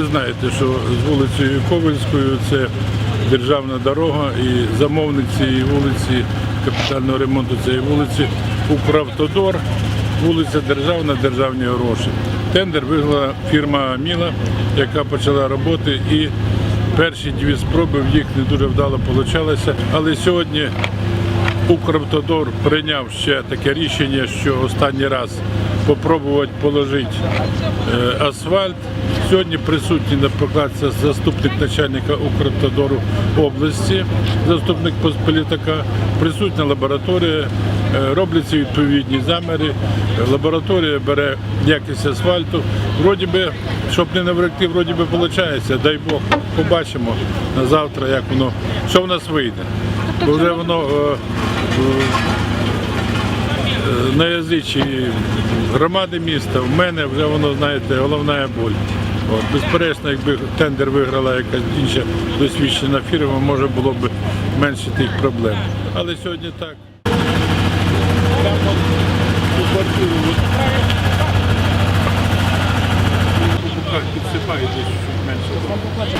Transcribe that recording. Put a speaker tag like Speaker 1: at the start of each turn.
Speaker 1: Ви знаєте, що з вулицею Ковальською це державна дорога і замовник цієї вулиці, капітального ремонту цієї вулиці Укравтодор, вулиця державна, державні гроші. Тендер виграла фірма Міла, яка почала роботи і перші дві спроби в їх не дуже вдало вийшло. Але сьогодні Укравтодор прийняв ще таке рішення, що останній раз спробувати положити е, асфальт. Сьогодні присутній на прокладці заступник начальника Укравтодору області, заступник посполітака, присутня лабораторія, е, робляться відповідні заміри. Лабораторія бере якість асфальту. Вроді би, щоб не навректи, вроді би виходить. Дай Бог, побачимо на завтра, як воно, що в нас вийде. Бо вже воно е, е, на язичі громади міста, в мене вже воно, знаєте, головна боль. От, безперечно, якби тендер виграла якась інша досвідчена фірма, може було б менше тих проблем. Але сьогодні так. Підсипають десь менше.